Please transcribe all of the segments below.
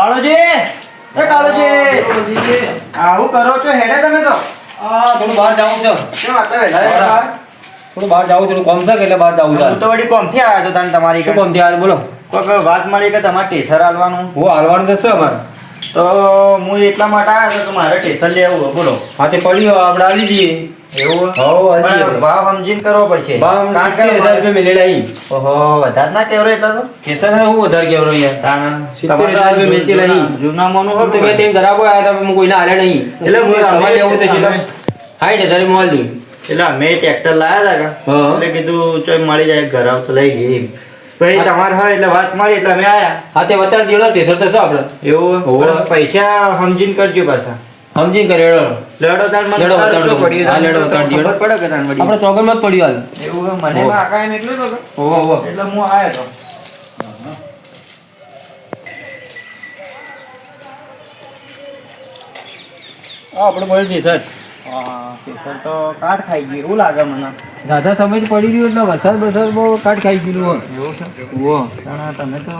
કાળુજી! એ કાળોજી! આવું કરો છો? હેડે તમે તો. આ થોડું બહાર જાવું છે. કેમ આટલા વહેલા થોડું બહાર જાવું થોડું કોમ છે એટલે બહાર જાવું છે હું તો વળી કોમથી આવ્યો તો તને તમારી શું કોમથી ત્યાં બોલો કોઈક વાત મળી કે તમારે ટેસર આલવાનું હું હાલવાનું તો છે અમારે? તો હું એટલા માટે આવ્યો કે મારે ટેસર લેવું હોય, બોલો. હા તે પડ્યો આપણે આવી જઈએ. એવું? હો ભાવ સમજીને કરવો પડશે. ભાવ કારણ કે સિત્તેર હજાર રૂપિયા મિલેલા અહીં ઓહો વધારે ના કેવરો એટલા તો? કેસર હું વધારે કેવરો યાર? તાણા. સિત્તેર હજાર તો રૂપિયા વેચેલા જૂના- અહીં. હોય તમે કે તેમ ગ્રાહકો આવ્યા હતા કોઈને હાલ્યા નહીં. એટલે હું તમારે લેવું તો છે અમે- હાઈટ હજાર મોબાઈલ દઉં એટલે અમે ટ્રેક્ટર લાયા હતા એટલે કીધું ચોય મળી જાય ઘર આવ તો લઈ ગઈ એમ. પછી તમારે હોય એટલે વાત મળી એટલે અમે આયા. હા તે વતાર જેવડો ટેસર તો શું આપણે એવું? પૈસા સમજીને કરજો પાછા. સમજીને કર્યો લેડો તાણ મને લેડો. શું પડ્યું હા, લેડો તો વતાડજો. ખબર પડે કે તાણ વળી. આપણે ચોગનમાં જ પડ્યું હાલ એવું મને હોવે. કાકાએ મોકલ્યો તો કે. ઓહો ઓહો એટલે હું આયો તો હા આપણે બોલ દી સર હા, કેસર તો કાટ ખાઈ ગઈ એવું લાગે મને દાદા સમય જ પડી ગયું એટલે વરસાદ વરસાદ બહુ કાટ ખાઈ ગયું હોય. એવું તમે તો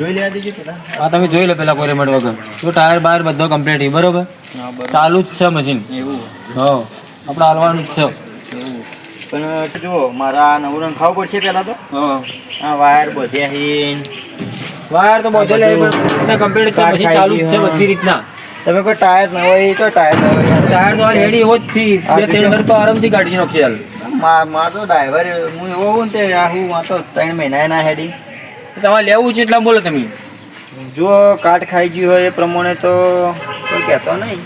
જોઈ લે દેજો પેલા. હા તમે જોઈ લો પેલા કોરે વગર. તો ટાયર બાયર બધો કમ્પ્લીટ બરોબર? બરોબર. ચાલુ જ છે મશીન એવું. હા આપણે હાલવાનું જ છે. પણ જુઓ મારા નવું રંગ ખાવું પડશે પેલા તો? હા. વાયર બધ્યા હીન. વાયર તો બધો લે પણ કમ્પ્લીટ છે મશીન ચાલુ જ છે બધી રીતના. તમે કોઈ ટાયર ન હોય તો ટાયર ન હોય ટાયર તો રેડી એવો જ છે બે ત્રણ તો આરામથી કાઢી નાખશે હાલ. માર માર તો ડ્રાઈવર હું એવો ને તે હું માં ત્રણ મહિના ના હેડી. તમારે લેવું છે એટલા બોલો તમે? જો કાટ ખાઈ ગયું હોય એ પ્રમાણે તો કોઈ કહેતો નહીં.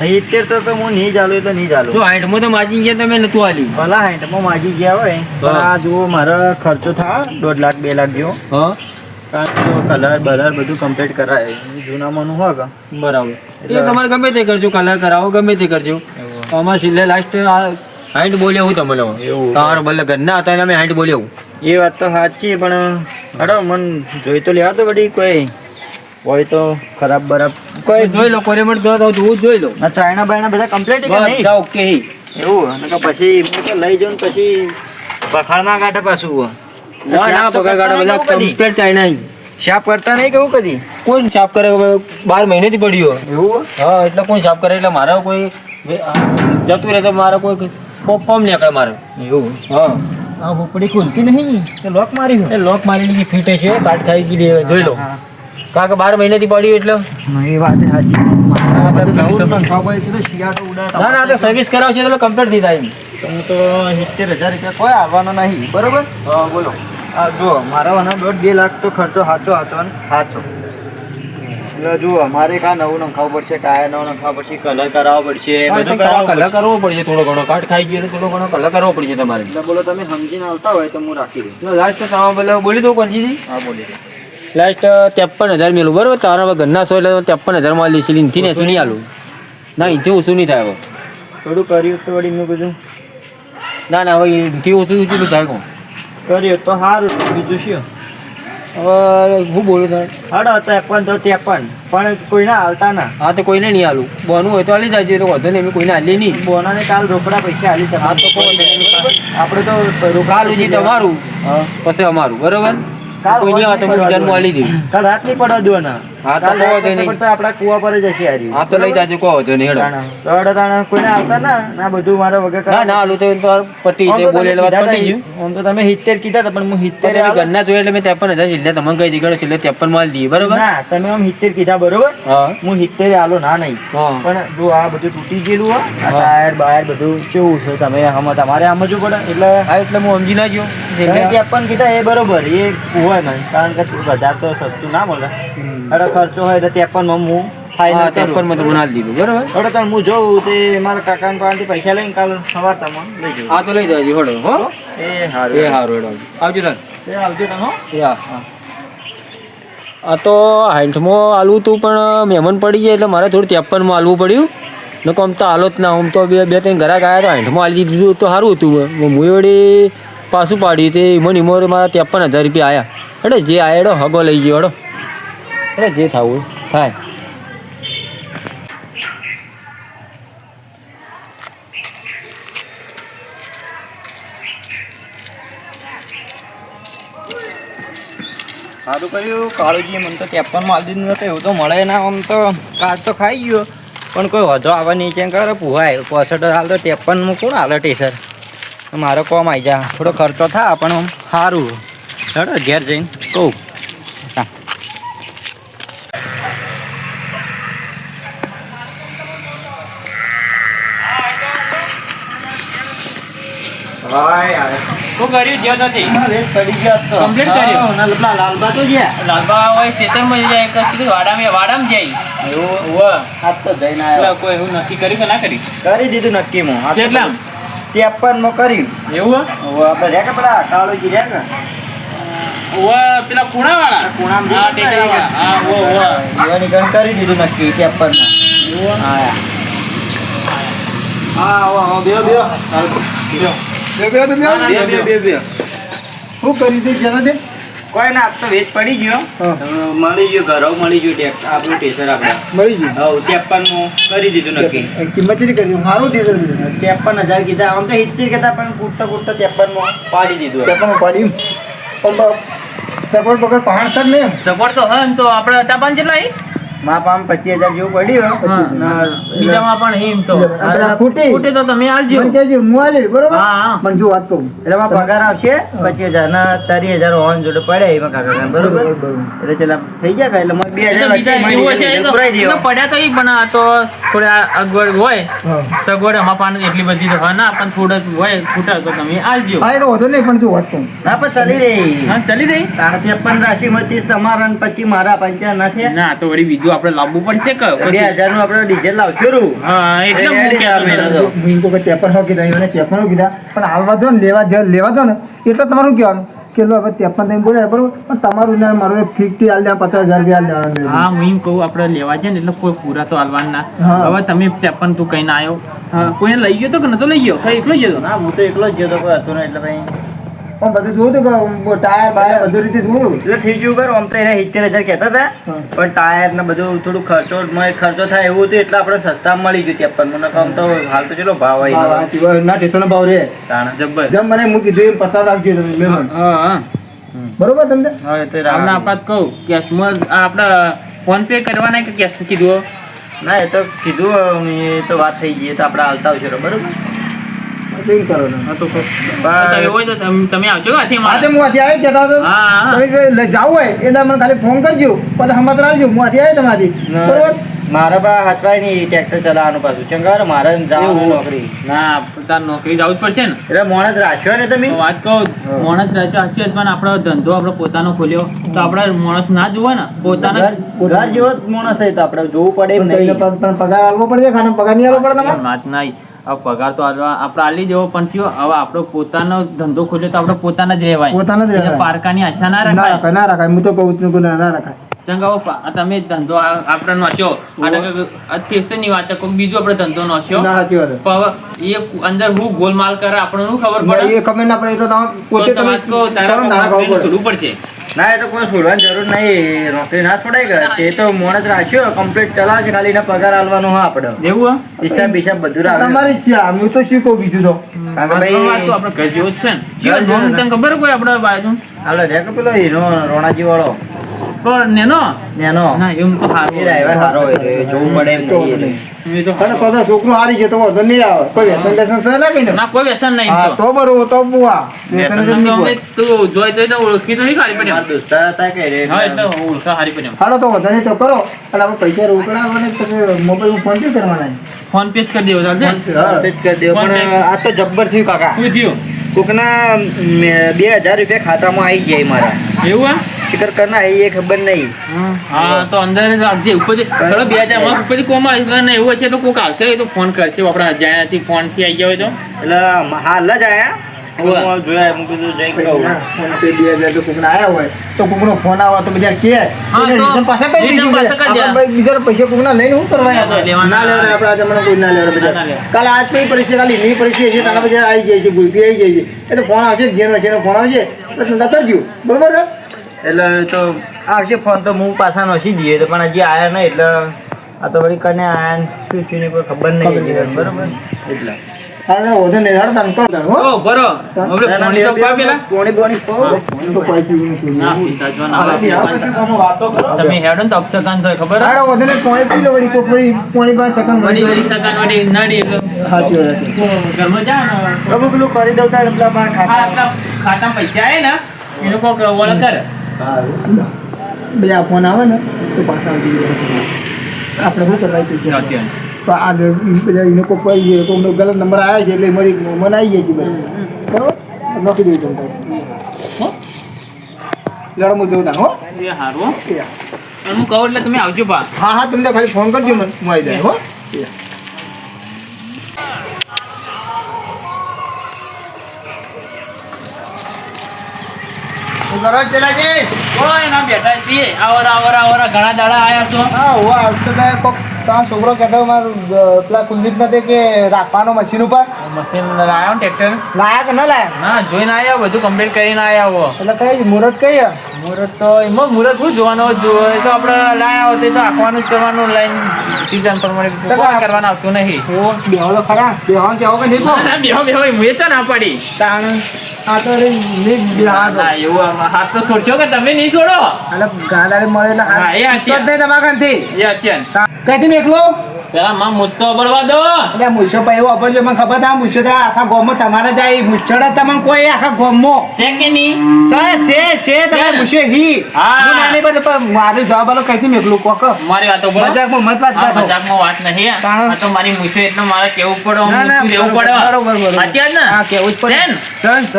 સિત્તેર તો તો હું નહીં ચાલું એટલે નહીં ચાલું. હાઈટમાં તો માજી ગયા તમે નતું હાલી ભલા હાઈટમાં માજી ગયા હોય. પણ આ જુઓ મારો ખર્ચો થાય દોઢ લાખ બે લાખ જેવો. હા. કારણ કે કલર બલર બધું કમ્પ્લીટ કરાય. જૂનામાંનું હોય બરાબર. એ તમારે ગમે તે કરજો કલર કરાવો ગમે તે કરજો. આમાં છેલ્લે લાસ્ટ હાઈટ બોલ્યા હું તમે લોકો. એવું. તમારે ભલે ઘરના હતા એને અમે હાઈટ બોલ્યા હું એ વાત તો સાચી પણ હડો મન જોઈ તો લેવા તો બધી કોઈ. હોય તો ખરાબ બરાબ. કોઈ જોઈ લો કોરે મત તો હું જોઈ લો. ના ચાઇના બાયના બધા કમ્પ્લીટ કે નહીં? ઓકે. એવું અને પછી હું તો લઈ જાઉં ને પછી પખાડ ના કાઢે પાછું ના ના પગાર કાઢો બધા? કદી કમ્પ્લીટ ચાઇના સાફ કરતા નહીં કેવું કદી? કોણ સાફ કરે બાર બાર મહિનેથી પડ્યો એવું હા? એટલે કોણ સાફ કરે એટલે મારા કોઈ જતું રહે તો મારા કોઈ ને નીકળે મારે. એવું? હા. આ હોપડી ખુલતી નહીં? એ લોક મારી એ લોક મારેલી ફીટ છે કાટ ખાઈ ગઈ જોઈ લો. કારણ કે બાર મહિનેથી પડ્યું એટલે. એ વાત સાચી. ના ના તો સર્વિસ કરાવશે એટલે કમ્પ્લીટ થઈ જાય તમે તો સિત્તેર હજાર રૂપિયા કોઈ આવવાનો નહીં બરોબર? હા બોલો. આ જો મારા દોઢ બે લાખ તો ખર્ચો સાચો સાચો સાચો. એટલે જો અમારે કા નવું નખાવવું પડશે ટાયર નવું નખાવવું પડશે કલર કરાવવો પડશે બધું કલર કરવો પડશે. થોડો ઘણો કાટ ખાઈ ગયો થોડો ઘણો કલર કરવો પડશે તમારે. એટલે બોલો તમે સમજીને આવતા હોય તો હું રાખી દઉં. લાસ્ટ સામા બોલે બોલી દઉં કંજીજી હા બોલી દઉં લાસ્ટ ત્રેપન હજાર મેલું બરોબર? તારા ઘરના સો એટલે ત્રેપન હજારમાં લીધી ને શું નહીં? આલું. ના ઇનથી ઓછું નહીં થાય હવે? થોડું કર્યું તો વળી મેં કીધું. ના ના હવે ઇનથી ઓછું ઊંચું થાય કોણ? કર્યું તો સારું બીજું શું? હું બોલું તારે? હાડો ત્રેપન તો ત્રેપન. પણ કોઈને હાલતા ના. હા તો કોઈને નહીં આલું બોનું હોય તો આલી જાય તો વધુ નહીં કોઈને આલી નહીં. બોનાને કાલ રોકડા પૈસા હાલી હા તો આપણે તો રોકડા કાલ તમારું પછી અમારું. બરોબર? કાલ કોઈ નહીં આવે તો હું આલી દઉં કાલ રાત નહીં પડવા દેવાના હા, તો કોવો જો નહીં. આપણા કુવા પર જ હશે હારી. હા તો લઈ જાજો કોવો જો નહીં હેડો. તો તાણા કોઈને આવતા ના? ના બધું મારા વગર ના ના આલું તો તો પટી તે બોલેલ વાત પટી ગયું. આમ તો તમે સિત્તેર કીધા હતા પણ હું સિત્તેર તમે ઘરના જોઈએ એટલે મેં ત્રેપન હજાર એટલે તમને કહી દીધું એટલે ત્રેપન માલ આલી દઈએ બરોબર? ના તમે આમ સિત્તેર કીધા બરોબર? હું. સિત્તેર આલો ના નહીં. પણ જો આ બધું તૂટી ગયેલું હોય આ. ટાયર બાયર બધું કેવું છે તમે આમાં તમારે સમજવું પડે. એટલે હા એટલે હું સમજી ના ગયો. એટલે ત્રેપન કીધા એ બરોબર એ હોય નહીં. કારણ કે વધારે તો સસ્તું ના મળે. ખર્ચો હોય એટલે ત્રેપનમાં હું ફાઇનલ ત્રેપન કરું. માં તમને દીધું બરોબર? હવે તમે હું જોઉં તે મારા કાકાના પાસેથી પૈસા લઈને કાલ સવાર તમે લઈ જવું હા તો લઈ જાજો હેડો હો. એ એ સારું હેડો આવજો તાર એ આવજો તમે હો. હા હા. આ તો હાઈઠમાં આલવું હતું પણ મહેમાન પડી જાય એટલે મારે થોડું ત્રેપનમાં આલવું પડ્યું. ને આમ તો હાલો જ ના આમ તો બે બે ત્રણ ઘરાક આવ્યા તો હાઈઠમાં આલી દીધું તો સારું હતું. હું વળી પાછું પાડ્યું તે ઈમોન ઈમોર મારા ત્રેપન હજાર રૂપિયા આવ્યા એટલે જે આયા હગો લઈ ગયો હેડો. અરે જે થવું થાય સારું કર્યું કાળુજી મને તો ત્રેપનમાં આલી દીધું નતું એવું તો મળે ના આમ તો કાચ તો ખાઈ ગયો પણ કોઈ વધો આવે નહીં કેમ કરે પુહાય પોસઠ હાલ તો ત્રેપનમાં કોણ હાલે ટેસર મારો કોમ આવી જા થોડો ખર્ચો થાય પણ આમ સારું ચડો ઘેર જઈને કહું શું કર્યું? જ્યાં નથી? લેટ પડી ગયા તો Complete કર્યું? લાલબા તો ગયા. લાલબા હોય ખેતરમાં જાય કે સીધું વાડામાં વાડામાં જાય. એવું? હાથ તો જઈને આવ્યો. કોઈ એવું નક્કી કર્યું કે ના કરી કરી દીધું નક્કી હું કેટલામ? ત્રેપનમાં કર્યું. એવું આપણે રહ્યા કે પેલા કાળુજી રહ્યા કે? ઉવ્વ, પેલા પૂણાવાળા? પૂણામાં હા. હા, ઉવ્વ. જીવાની ગણ કરી દીધું નક્કી ત્રેપનમાં. હા? હા બેહો બેહો. બે બે તો ના, ના, બે. બે બે બે. બે શું કરી દે જરા દે. કોઈ ના તો વેચ પડી ગયો. મળી ગયો ઘરો મળી ગયું ટેક આપણું ટેસર આપણે. મળી ગયું? હવે ત્રેપનમાં કરી દીધું નક્કી. કિંમત કરી મારું ડીઝલ ત્રેપન હજાર કીધા. આમ તો સિત્તેર કહેતા પણ કૂટતા કૂટતા ત્રેપનમાં પાડી દીધું પેપરમાં પાડી પણ સપોર્ટ સગવડ બગડ પહાડ સર ને? સગવડ તો હે ને તો આપણે હતા પણ કેટલા અહીં? માં પચીસ હજાર જેવું પડ્યું બીજામાં પણ હિમ તો. આપણે ફૂટી. તો તમે આલજો. મને કહેજો હું આલી બરોબર? હા, હા. પણ જો વાત કહું. એટલે માં પગાર આવશે પચીસ હજાર. ના ત્રીસ હજાર ઓન જોડે પડે એમાં કાકા બરોબર? બરોબર, બરોબર. એટલે ચલા થઈ ગયા કે એટલે બે હજાર તો વચ્ચે બીજા મળી એવું હશે જશે, એ તો પુરાઈ એ તો દેવા. પડ્યા તો પણ આ તો થોડી અગવડ હોય. સગવડ અમારા એટલી બધી તો હોય ના પણ થોડક હોય ફૂટે તો તમે આલજો. હા વાંધો નહીં પણ જો વાત કહું. ના પણ ચાલી રહી. હા ચલી રહી. સાડા ત્રેપન ત્રીસ તમારા અને મારા પંચાવન નથી ના તો વળી બીજું આપણે લાવવું પડશે કે બે હજારનું આપણે ડીઝલ લાવશું રૂ. હા એટલે હું કે ત્રેપન હો કીધા એને હો કીધા. પણ હાલવા દો ને લેવા જ લેવા દો ને. એટલે તમારું શું કહેવાનું. કે લો હવે ત્રેપન તમે બોલ્યા બરોબર? પણ તમારું ને મારું ફિફ્ટી હાલ દેવા પચાસ હજાર રૂપિયા હાલ દેવાના હા હું કહું આપણે લેવા છે ને એટલે કોઈ પૂરા તો હાલવાના. હવે તમે ત્રેપન તું કહીને આવ્યો કોઈને લઈ ગયો તો કે નતો લઈ ગયો? એકલો જ ગયો? ના હું તો એકલો જ ગયો તો કોઈ હતું એટલે ભાઈ પણ બધું જોયું હતું કે ટાયર બાયર બધું રીતે જોયું? એટલે થઈ ગયું બરાબર આમ તો એને સિત્તેર હજાર કહેતા હતા. પણ ટાયર ને બધું થોડું ખર્ચો ખર્ચો થાય એવું હતું એટલે આપણે સસ્તા મળી ગયું ત્રેપન મને આમ તો હાલ તો ચલો ભાવ હા, આવી ના ટેસ્ટનો ભાવ રે. તાણ જબ્બર. જેમ મને હું કીધું એમ પચાસ રાખજો તમે મહેમાન હા હા બરોબર તમને? હવે તો રામને આપાત કહું કેશમાં આપણે ફોન પે કરવાના કે કેશ કીધું? ના એ તો કીધું એ તો વાત થઈ ગઈ એ તો આપણે હાલતા આવશે બરોબર? એમ કરો તમે. તો તો હોય તો તમે- તમે કે હાથી હા હું આથી આવી કહેતા હતો હા, હા. તમે જે હોય એટલે મને ખાલી ફોન કરજો. પછી હમત રાખજો. હું આથી આવી તમારી બરોબર? મારા બા હાચવાય નહીં ટ્રેક્ટર ચલાવવાનું પાછું. ચંગાર મારે જવાનું નોકરી. ના તાર નોકરી જવું જ પડશે ને. એટલે મોણસ રાખ્યો ને તમે? વાત કહો માણસ રહે છે પણ આપણો ધંધો આપણો પોતાનો ખોલ્યો. તો આપણે માણસ ના જોવે ને પોતાના ઘર જેવો જ માણસ છે તો આપણે જોવું પડે નહીં. પણ પગાર આવવો પડશે ખાને પગાર નહીં આવવો પડે તમારે? વાત નહીં હવે પગાર તો આપણે આલી દેવો પણ થયો. હવે આપણો પોતાનો ધંધો ખોલ્યો તો આપણે પોતાના જ રહેવાય. પોતાના જ રહેવાય. પારકાની આશા ના રાખાય. ના રાખાય. હું તો કહું છું કે ના રાખાય. ચંગાવો તમે ધંધો આપડે આપણે નોચ્યો. તો વાત કોઈ બીજો આપણે ધંધો નોચ્યો. ના સાચી વાત પણ એ અંદર હું ગોલમાલ કરે આપણે ખબર પડે? એ ખબર ના પડે તો પોતે તમે તારા છોડવું પડશે. ના એ તો કોઈ છોડવાની જરૂર નહીં. નોકરી ના છોડાય કે તે તો મોણસ રાખ્યો. કમ્પ્લીટ ચલાવશે ખાલી એના પગાર આલવાનો હા આપણે એવું હે? હિસાબ બિસાબ બધું રાખે. તમારી ઈચ્છા હું તો શું કહું બીજું તો? આપણે. જેવો જ છે ને. ખબર કોઈ આપણે બાજુ હાલો રે પેલો હીરો રોણાજી વાળો. પણ નેનો? એનો ના એમ તો એ ડ્રાઈવર સારો હોય છે, જોવું પડે એમ નહીં નહીં. એ. તો અને પાછા છોકરું હારી છે તો વાંધો નહીં આવે. કોઈ વ્યસન વ્યસન છે ના કઈ? ના કોઈ વ્યસન નહીં તો. તો બરોબર તો બુઆ વ્યસન વ્યસન વ્યસન તો નહીં અમે તું જોઈ જોઈ તો ઓળખી તો નહીં ખાલી પડે મારા દોસ્તાર હતા કે રે હા એટલે ઓળખા હારી પડે હાલો તો વાંધો નહીં તો કરો. અને આપણે પૈસા રોકડા અને મોબાઈલ ફોન પે કરવાના ફોન પે જ કરી દેવો ચાલશે? જ કરી દેવો. પણ આ તો જબ્બર થયું કાકા. શું થયું? કોકના બે હજાર રૂપિયા ખાતામાં આવી ગયા મારા. એવું આ? શિખર કરના એ ખબર નહીં. હા. તો અંદર રાખજે. ઉપર ચલો બે હજારમાં ઉપર કોમ આવે ને એવું હશે તો કોક આવશે તો ફોન કરશે. આપણા જ્યાંથી ફોનથી આવી ગયા હોય તો. એટલે હાલ જ આયા. જોયા હું કીધું જઈ કહું ફોન પે બે હજાર તો કોકના આયા હોય. તો કોકનો ફોન આવે તો બધા કે હા, એને તો return પાછા કરી return દીધું પાછા કરી આપણે દે. ભાઈ બીજા પૈસા કોકના લઈને શું કરવા ના, લેવાના. ના લેવાના આપણે આજે મને કોઈ ના લેવાના ના, ના બધા. કાલે આજ કઈ પરીક્ષા કાલે એની પરીક્ષા છે તારા બધા આવી જાય છે ભૂલતી આવી જાય છે. એ તો ફોન આવશે જેનો છે એનો ફોન આવશે. એટલે ધંધા કરજો બરોબર? એટલે તો આવશે ફોન તો હું પાછા નસી જઈએ. તો પણ હજી આયા નહીં એટલે આ તો વળી કને આયા શું થયું ને કોઈ ખબર નહીં ખબર નહીં. હજી બરોબર? એટલે. અરે વધુ નહીં હેડો તમે કરો ઓ બરો ના, ના, પોણી તો પા પેલા પોણી બોણી પાવ. હું. તો કોઈ પીવું નથી. ના પીતા જો ના હવે પીતા. આવો તો શું તમે વાતો કરો. તમે હેડો ને તો અપસકાન થાય ખબર? હે? હેડો વધુ નહીં પી લો વળી કોક વળી પોણી પાસે વળી. વળી વળી વળી નડી સાચી વાત છે. જા ને. તમે પેલું કરી દઉં પેલા આ ખાતા. પૈસા આવે ને એ લોકો ઓળખ કર. બે આ ફોન આવે ને તો પાછા આવી આપણે શું કરવા આ બધા એને કોઈ પડી ગયો કોઈનો ગલત નંબર આવ્યા છે એટલે મરી મને આવી જાય છે બધા. બરોબર? નોખી દઉં તમને હો? જોઉં ના હો? એ હું. કહું એટલે તમે આવજો બા હા હા તમને ખાલી ફોન કરજો મને. હું આવી જાય હો? શું કરો છો ચેલાજી? ઓય બેઠા છીએ. આવર આવર આવર ઘણા દાડા આયા છો. હા હું આવતો તો આ છોકરો કહેતો મારું પેલા કુલદીપ નથી કે રાખવાનો મશીન ઉપર. મશીન લાયો ને ટ્રેક્ટર લાયા કે ન લાયા? ના જોઈને આયા બધું કમ્પ્લીટ કરીને આયા હો. એટલે કઈ મુહૂર્ત કઈ? મુહૂર્ત તો એમાં મુહૂર્ત શું જોવાનો જો એ તો આપણે લાયા હોતે તો આખવાનું જ કરવાનું લાઈન સીઝન પ્રમાણે કરવાનું આવતું નહીં? બેહો તો ખરા. બેહો કેવો કે નહીં ના બેહો બેહો મુએ ચા ના પાડી. તાણ. આ તો રે બેહા ના એવું હાથ તો છોડશો કે તમે નહીં છોડો એટલે ગાડાને મળે એટલે હા, એ હાચી. તો. એ અચેન કઈથી મેકલો પેલા માં મુસ્તો બળવા દો. એટલે મૂછો પછી એવું મને ખબર था મૂછો તો આખા ગામમાં તમારે જ આવી. તમને કોઈ આખા ગામમાં. છે કે નહીં? સે સે સે તમે છે ને? હી. હા. નાની પણ પણ જવાબ આલો કઈથી મેકલું કોક. મારી વાતો બોલો. મજાકમાં મત વાત કાઢો. મજાકમાં વાત નહીં આ તો મારી એટલે મારે કેવું પડે બરોબર, પડે. બરોબર, બરોબર. સાચી વાત ને? હા કેવું જ પડે.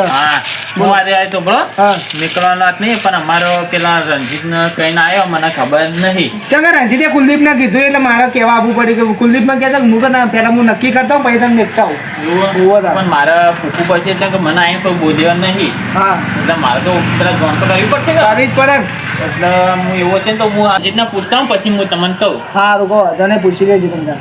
હા. આજે આવ્યો તો હા. નીકળવાનો નહીં પણ અમારો પેલા રણજીત ને કહીને આવ્યો મને ખબર નહીં. ચંગા રણજીતે કુલદીપને કીધું એટલે મારે કેવા આવવું પડ્યું કે કુલદીપને કહેતા કે હું તો ના હું નક્કી કરતા પછી તમે મેકતા પણ મારે ફૂકું પછી કે મને અહીં કોઈ બોલ્યો નહીં. હા. એટલે મારે તો પેલા જોન તો કરવી પડશે કે? કરી જ પડે ને. એટલે હું એવો છે ને તો હું આ રીતના પૂછતા હું પછી હું તમને કહું. હા રૂકો તને પૂછી લેજો તમને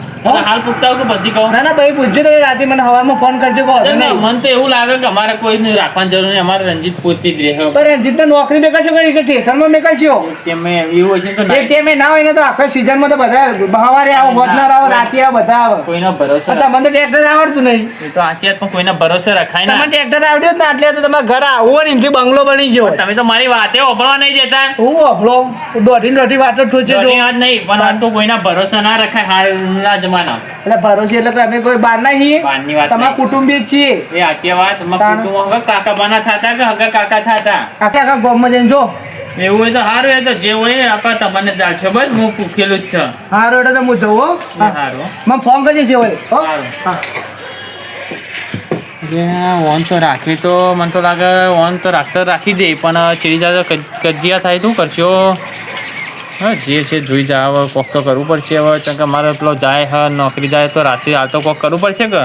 હાલ પૂછતા કે પછી કહું? ના ના ભાઈ પૂછજો તમે રાતે મને સવારમાં ફોન કરજો કહો મને તો એવું લાગે કે અમારે કોઈ નહીં રાખવાની જરૂર નહીં અમારે રંજીત પોતે જ રહે. પણ રંજીત નોકરી મેકશો કે કે મેં કરશો તેમે એવું છે તો એક ટેમે ના હોય ને તો આખા સિઝનમાં તો બધા સવારે આવો બોધનાર આવો રાતે આવો બધા આવે. કોઈનો ભરોસો તમને તો ટ્રેક્ટર આવડતું નહીં. એ તો આચી વાત પણ કોઈના ભરોસો રખાય તમને ના ટ્રેક્ટર આવડ્યું ને એટલે તો તમારા ઘર આવો ને બંગલો બની ગયો તમે તો મારી વાતે ઓભળવા નહીં દેતા. હું અભળો? દોઢી દોઢી વાત જ ઠોચે જો વાત નહીં પણ આજ તો કોઈના ભરોસા ના રખાય હાલના જમાના એટલે ભરોસે એટલે અમે કોઈ બાર ના છીએ બહારની વાત તમારા કુટુંબી છીએ. એ સાચી વાતમાં કુટુંબ હવે કાકા બાના થતા કે હગા કાકા થતા? કાકા આખા ગામમાં જઈને જો. એવું હોય તો સારું એ તો જે હોય એ આપણે તમને ચાલશે બસ હું પૂછેલું જ છે. સારું એટલે તો હું જવું હો. સારું મને ફોન કરજે જે હોય. સારું. હા. ઓન તો રાખી તો મને તો લાગે ઓન તો રાખતો રાખી દે પણ ચીડી જાય કજિયા થાય તું કરશો હા જે છે જોઈ જાય હવે કોક તો કરવું પડશે હવે કેમ કે મારે પેલો જાય હા નોકરી જાય તો રાતે હાલ તો કોક કરવું પડશે કે?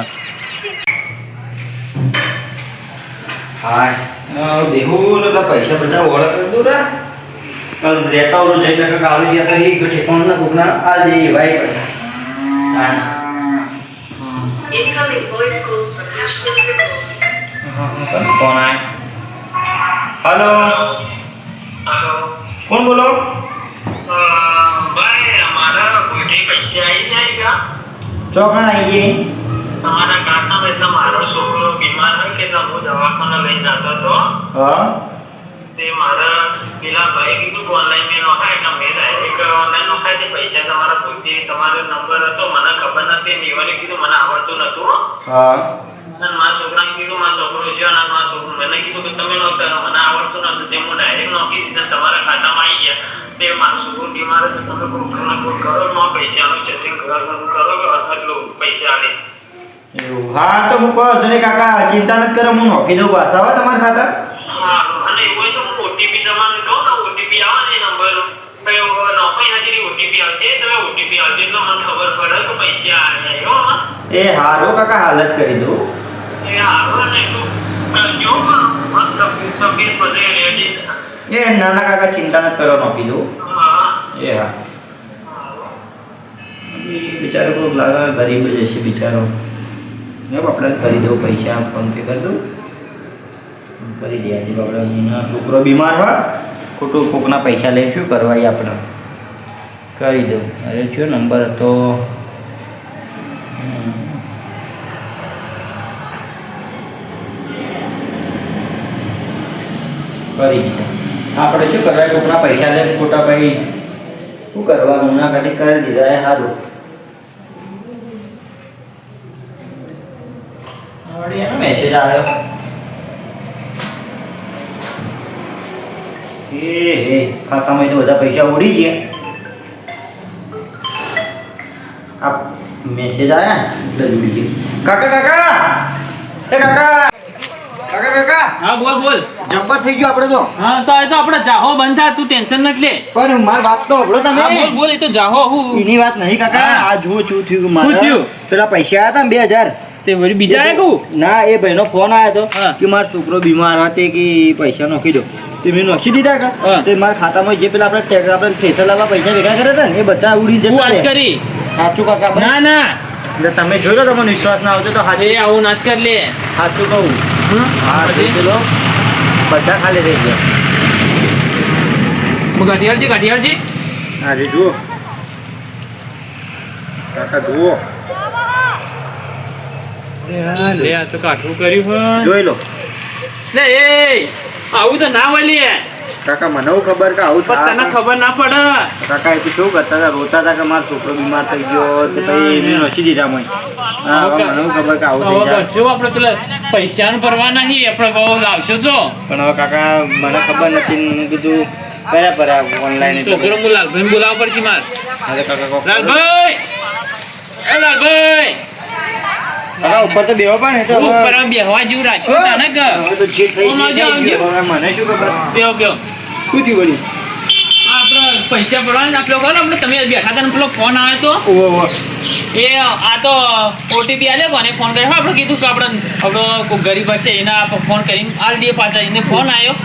પૈસા બધા ઓળખ કરી દઉં રે. કાલ રહેતા હોય જઈ ટકા ગયા તો એ ઠેકાણ ના કોકના આ જઈએ ભાઈ પૈસા Incoming voice call from Ashley Triple. કોણ આય? હલો. કોણ બોલો? ભાઈ અમારા કોઈ પૈસા આવી જાય કા? ચોકણ આવીએ તમારા કાકા એટલે મારો છોકરો બીમાર હોય કે હું દવાખાના લઈને જતો હતો હા. તે મારા પેલા ભાઈ કીધું કે ઓનલાઈન મેં નોખાય એટલે મેં ડાયરેક્ટ ઓનલાઈન નોખાય તે પૈસા તમારા પૂછી તમારો નંબર હતો મને ખબર નથી. મેવાને કીધું મને આવડતું નતું હો. હા મારા છોકરાને કીધું મારો છોકરો છે અને મારા છોકરો મને કીધું કે તમે નોખો મને આવડતું નતું તે હું ડાયરેક્ટ નોખી દીધા તમારા ખાતામાં આવી ગયા. તે મારો છોકરો બીમાર હતો તમે કોઈ ઘરના કરો માં પૈસાનું કરો કે આટલું પૈસા એવું. હા તો હું કહો તને કાકા ચિંતા નથી કરો હું નોખી દઉં પાછા આવે તમારા ખાતા. અને એવું હોય તો ઓટીપી તમારે કહું ને ઓટીપી આવે ને નંબર નથી પૈસા હો એ હારો કાકા હાલ જ કરી દઉં. એ નાના કાકા ચિંતા નથી કરો નોખી દઉં એ હા. બિચારો કોઈ લાગે, ગરીબ જ હશે બિચારો. ને આપણે કરી દઉં પૈસા ફોન પે કરી દઉં. કરી દે આજે આપણે છોકરો બીમાર હોય, ખોટું કોકના પૈસા લઈશું કરવા આપણે? કરી દઉં. અરે, જો નંબર હતો. કરી દીધા. આપણે શું કરવા કોકના પૈસા લે ખોટા ભાઈ શું કરવાનું? ના કાઢી કરી દીધા એ સારું વળી એનો મેસેજ આવ્યો. એ હે ખાતામાં તો બધા પૈસા ઉડી ગયા. આ મેસેજ આવ્યા ને એટલે જોઈ કાકા કાકા! એ કાકા! કાકા કાકા! હા બોલ બોલ. જબ્બર થઈ ગયો આપણે તો. હા તો એ તો આપણે જાહો બંધ થા તું ટેન્શન નથી લે. પણ મારી વાત તો સાંભળો તમે. બોલ બોલ એ તો જાહો હું. એની વાત નહીં કાકા આ જો છું થયું મારે. થયું? પેલા પૈસા આયા હતા ને બે હજાર. તે વળી બીજા આયા કહું ના એ ભાઈનો ફોન આવ્યો હતો કે મારો છોકરો બીમાર હતો કે પૈસા નોખી દો. તે મેં નોખી દીધા કા તે મારા ખાતામાં જે પેલા આપણે ટેક- આપણે થ્રેસર લાવવા પૈસા ભેગા કર્યા હતા ને એ બધા ઉડી જતા વાત કરી? સાચું કાકા ના ના. એટલે તમે જોઈ લો તમને વિશ્વાસ ના આવતો તો એ આવું ના કરી લે. સાચું કહું. હા પછી? જોઈ લો. બધા ખાલી થઈ ગયા. હું ઘડિયાળજી હા જી જુઓ. કાકા જુઓ. લે આ તો કાઠું કર્યું જોઈ લો. લે એ આવું તો ના વળી કાકા મને ખબર કે આવું પણ તને ખબર ના પડે. કાકા એ તો શું કરતા હતા? રોતા હતા કે મારો છોકરો બીમાર થઈ ગયો તો પછી એને નસી દીધા મને. મને ખબર કે આવું થઈ જાય. શું આપણે પેલા પૈસા ભરવા નહીં આપણે બહુ લાવશો છો પણ હવે કાકા મને ખબર નથી મેં કીધું કર્યા કર્યા ઓનલાઈન હું લાલભાઈ બોલાવવા પડશે મારે. કાકા લાલભાઈ! એ લાલભાઈ! ઉપર તો બેહો પણ એ તો ઉપર બેહવા જેવું રાખ્યું તાને કે હવે તો જે થઈ ગયું મને શું ખબર? બેહો બેહો. કુતી વળી? આપણે પૈસા ભરવાના આપણે કરો આપણે તમે બેઠા હતા પેલો ફોન આવ્યો તો. ઓહો એ આ તો ઓટીપી આલ્યો કોને? ફોન કર્યો. આપણે કીધું કે આપણે આપણો ગરીબ હશે એના ફોન કરીને આલ દઈએ પાછા. એને ફોન આવ્યો.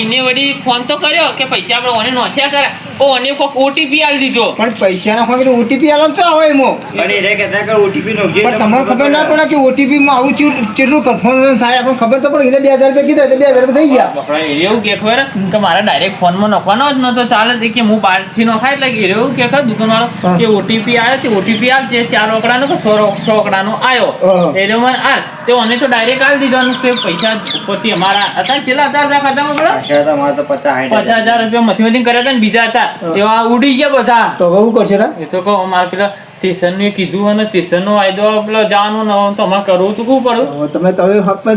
એને વળી ફોન તો કર્યો કે પૈસા આપણે ઓને નોસ્યા કર્યા. ઓ અને કોક ઓટીપી આલી દીધો. પણ પૈસા ના ફોન ઓટીપી આલો તો આવે એમો. અને રે કહેતા કે ઓટીપી નો પણ તમને ખબર ના પડે કે ઓટીપી માં આવું ચેટલું કેટલું કન્ફર્મ થાય આપણને ખબર તો પડે એટલે બે હજાર રૂપિયા કીધા એટલે બે હજાર રૂપિયા થઈ ગયા. પકડાય એવું કે ખબર? કે મારા ડાયરેક્ટ ફોનમાં નખવાનો જ નતો ચાલે તે કે હું બહારથી નખાય એટલે કે એવું કે ખબર? દુકાન વાળો કે ઓટીપી આવ્યો તે ઓટીપી આલ છે ચાર આંકડાનો કે છ આંકડાનો આવ્યો. એટલે મને આલ. તે અમે તો ડાયરેક્ટ આલ દીધો કે પૈસા ઉપરથી અમારા હતા કેટલા હતા હતા ખાતામાં પેલા તમારે તો પચાસ હજાર. પચાસ હજાર રૂપિયા મથી મથી કર્યા હતા ને બીજા હતા. એવા ઉડી ગયા બધા. તો શું કરશે એ તો કહો અમારે પેલા સ્ટેશનનું કીધું અને સ્ટેશનનો વાયદો પેલો જવાનો ન હોય તો અમારે કરવું તો શું પડે. તમે તમે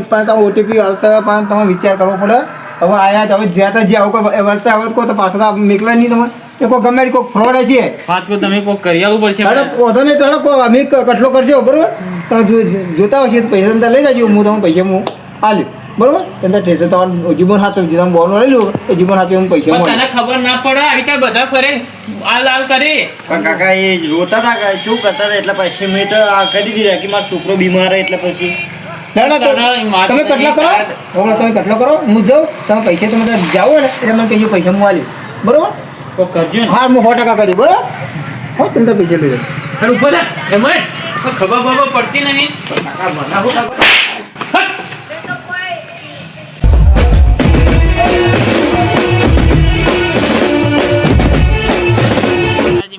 પણ તમે ઓટીપી આવતા પણ તમે વિચાર કરવો પડે. હવે આયા તમે હવે જ્યાં ત્યાં જ્યાં આવું કોઈ વર્તે આવે તો કોઈ તો પાછળ નીકળે નહીં તમે એ કોઈ ગમે કોઈ ફ્રોડ હશે. વાત તો તમે કોઈ કરી આવવું પડશે વધો નહીં તો અમે કટલો કરજો બરોબર? જોતા હશે તો પૈસા તમે લઈ જજો હું તમને પૈસા હું આલ્યું બરોબર? તમે ઠેસે તમારે જીવન હાથ જે તમે બોલ લઈ લો એ જીવન હાથે હું પૈસા મળે તને ખબર ના પડે આવી રીતે બધા ફરે આ લાલ કરે. પણ કાકા એ રોતા હતા કે શું કરતા હતા? એટલા પૈસા મેં તો આ કરી દીધા કે મારો છોકરો બીમાર હોય એટલે પછી ના તમે કટલા કરો? હવે તમે કટલો કરો? હું જાઉં તમે પૈસા તમે જાઓ ને એટલે મને કહીએ પૈસા હું આલ્યું બરોબર? તો કરજો હા હું સો ટકા કરી બરોબર? હો તમે પૈસા લઈ જાઓ અરે ઊભો ખબર બબર પડતી નહીં. હટ!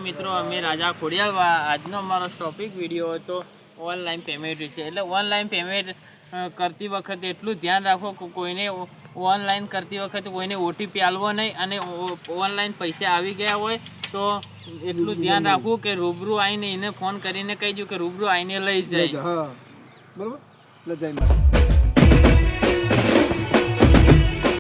મિત્રો અમે રાજા ખોડિયા આજનો અમારો ટોપિક વીડિયો હતો ઓનલાઈન પેમેન્ટ વિશે. એટલે ઓનલાઈન પેમેન્ટ કરતી વખતે એટલું ધ્યાન રાખો કે કોઈને ઓનલાઈન કરતી વખતે કોઈને ઓટીપી આલવો નહીં અને ઓનલાઈન પૈસા આવી ગયા હોય તો એટલું ધ્યાન રાખવું કે રૂબરૂ આવીને એને ફોન કરીને કહી દઉં કે રૂબરૂ આવીને લઈ જાય. બરોબર? લઈ જય